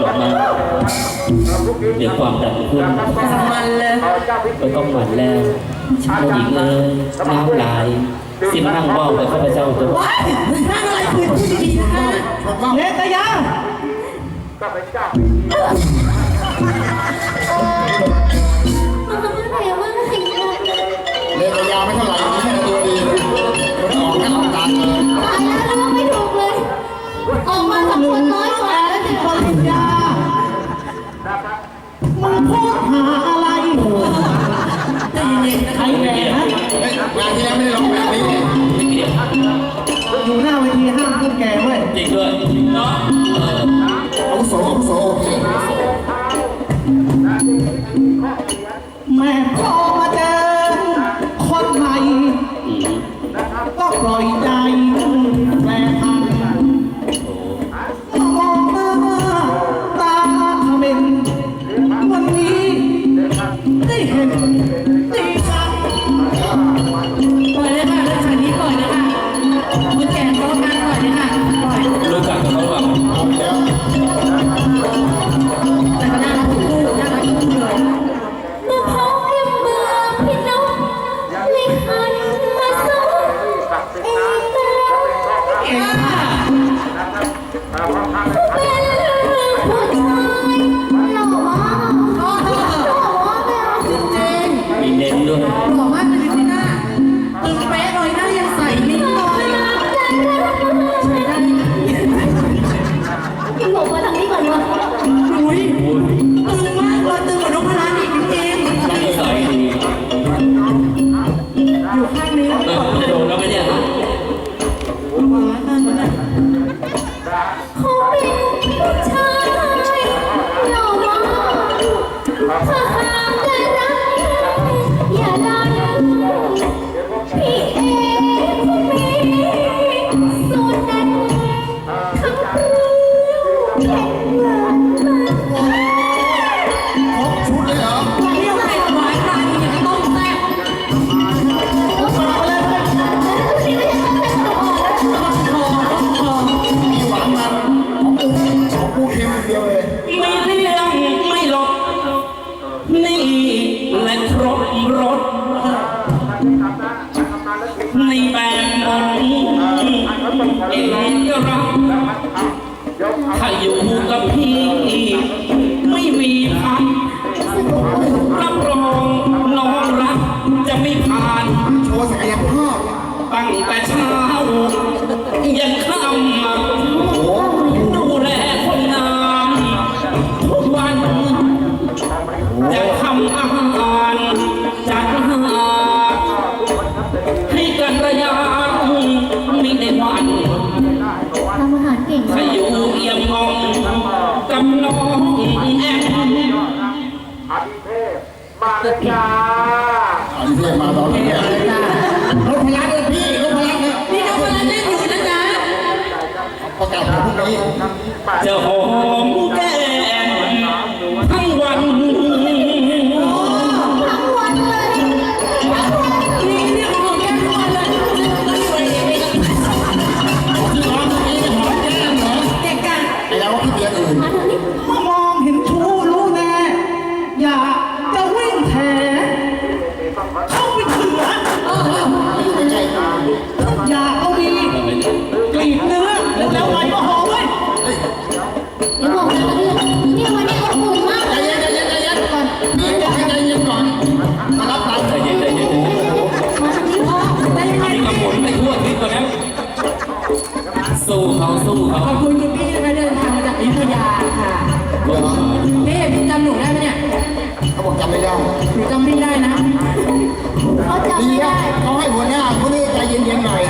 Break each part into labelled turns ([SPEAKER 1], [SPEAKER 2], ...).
[SPEAKER 1] หลงมาเดี๋ยวความดันขึ้น
[SPEAKER 2] มันเลย
[SPEAKER 1] ก็ต้องหมันแล้วผู้หญิงเอ้ยน้ำลายสิมานั่งว่าวกับข้าพเจ้าตัว
[SPEAKER 2] ว้ายนั่งอะไรคุยพูดดีๆนะคะ
[SPEAKER 3] เนตยา
[SPEAKER 4] มันก็ไม่ได้ว่าสิ่งนั้น
[SPEAKER 5] เล่นยาวไม่เท่าไหร่ ไม่
[SPEAKER 4] ได้
[SPEAKER 3] ร้อ
[SPEAKER 5] งแบบนี้
[SPEAKER 3] อยู่หน้าเวทีห้ามพูดแก่เว้ย
[SPEAKER 1] จริงด้วยเนาะเออ
[SPEAKER 5] อาโสอาโส
[SPEAKER 3] แม่พอมาเจอคนใหม่ก็ปล่อยใจแปรพันมองหน้าตาเขม็นวันนี้ได้เห็น
[SPEAKER 1] ข
[SPEAKER 5] อ
[SPEAKER 2] ในแบ
[SPEAKER 5] บ
[SPEAKER 2] บ
[SPEAKER 5] นเอ
[SPEAKER 1] กรักถ้าอยู่กับพี่ ไม่มีพันรับรองน้องรักจะไม่ผ่าน
[SPEAKER 5] โชว์ศักยภาพ
[SPEAKER 1] ตั้งแต่เช้ายันค่ำดูแลคนงามทุกวันจะทำอาหารจัด
[SPEAKER 4] อั
[SPEAKER 1] น
[SPEAKER 5] นี้มาตอนนี้รถพลังเลยพี่รถพลังเลย
[SPEAKER 2] นี่น้องคนนั้นเล่นอยู่นะจ๊ะ
[SPEAKER 5] ประกาศของพวกนี้
[SPEAKER 1] จะหอมแก้ สู้เขาสู้เขา
[SPEAKER 2] ขอบคุณคุณพี่นะคะเดินทางมาจากอยุธยาค่ะนี่พี่จำหนูได้ไหมเนี่ย
[SPEAKER 5] เขาบอกจำไม่ได้
[SPEAKER 2] หนูจำพี่ได้นะ
[SPEAKER 4] เขาจำ
[SPEAKER 5] ดี
[SPEAKER 4] ไม่
[SPEAKER 5] นะ
[SPEAKER 4] ได้
[SPEAKER 5] เขาให้หัวหน้าคนนี้ใจเย็นๆหน่อย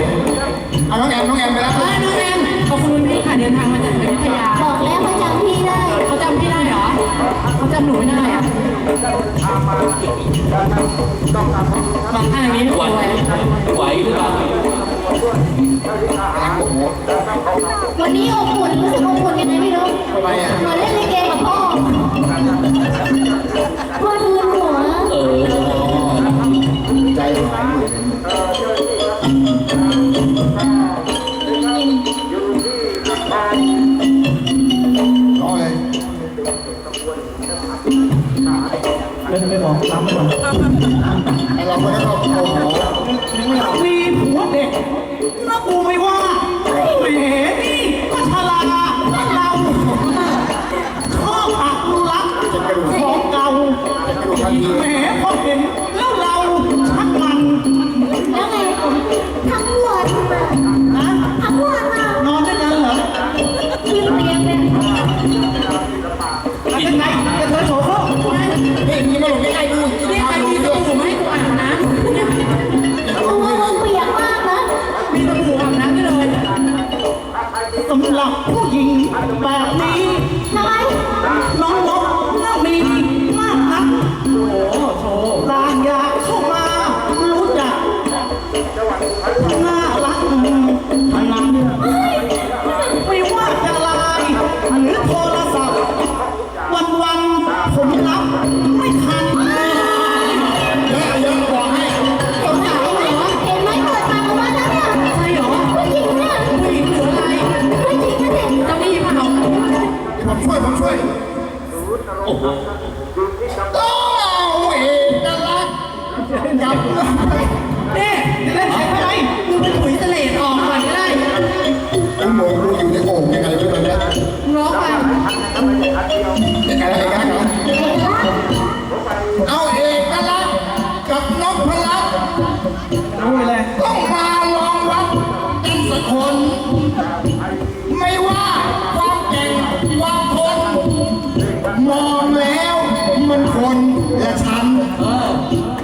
[SPEAKER 5] เอาน้องแอมน้องแอมไปแล้ว
[SPEAKER 2] เออน้องแอมขอบคุณคุณพี่ค่ะเดินทางมาจากอยุธยา
[SPEAKER 4] บอกแล้วเขาจำพี่ได้
[SPEAKER 2] เขาจำพี่ได้เหรอเขาจำหนูไม่ได้อะบางท่านอย่างนี้หนู
[SPEAKER 1] ไหว
[SPEAKER 2] ไว้
[SPEAKER 1] ไหวหรือเปล่า
[SPEAKER 5] โอ้โห
[SPEAKER 4] วันนี้อบอุ่นรู้สึกอบอุ่นยังไงไม่รู้
[SPEAKER 5] ทำไมอะ
[SPEAKER 4] เหมือนเล่นลิเกกับพ่อ
[SPEAKER 3] แล้ไม่บอกซ้ไม่อน
[SPEAKER 5] ไอเราคนนั้น
[SPEAKER 3] เราโอ้โหมีผัวเด็กแล้วกู
[SPEAKER 5] ไม่
[SPEAKER 2] ว่าแห
[SPEAKER 4] ม
[SPEAKER 3] ผู้หญิงแบบนี้ เอ
[SPEAKER 5] อ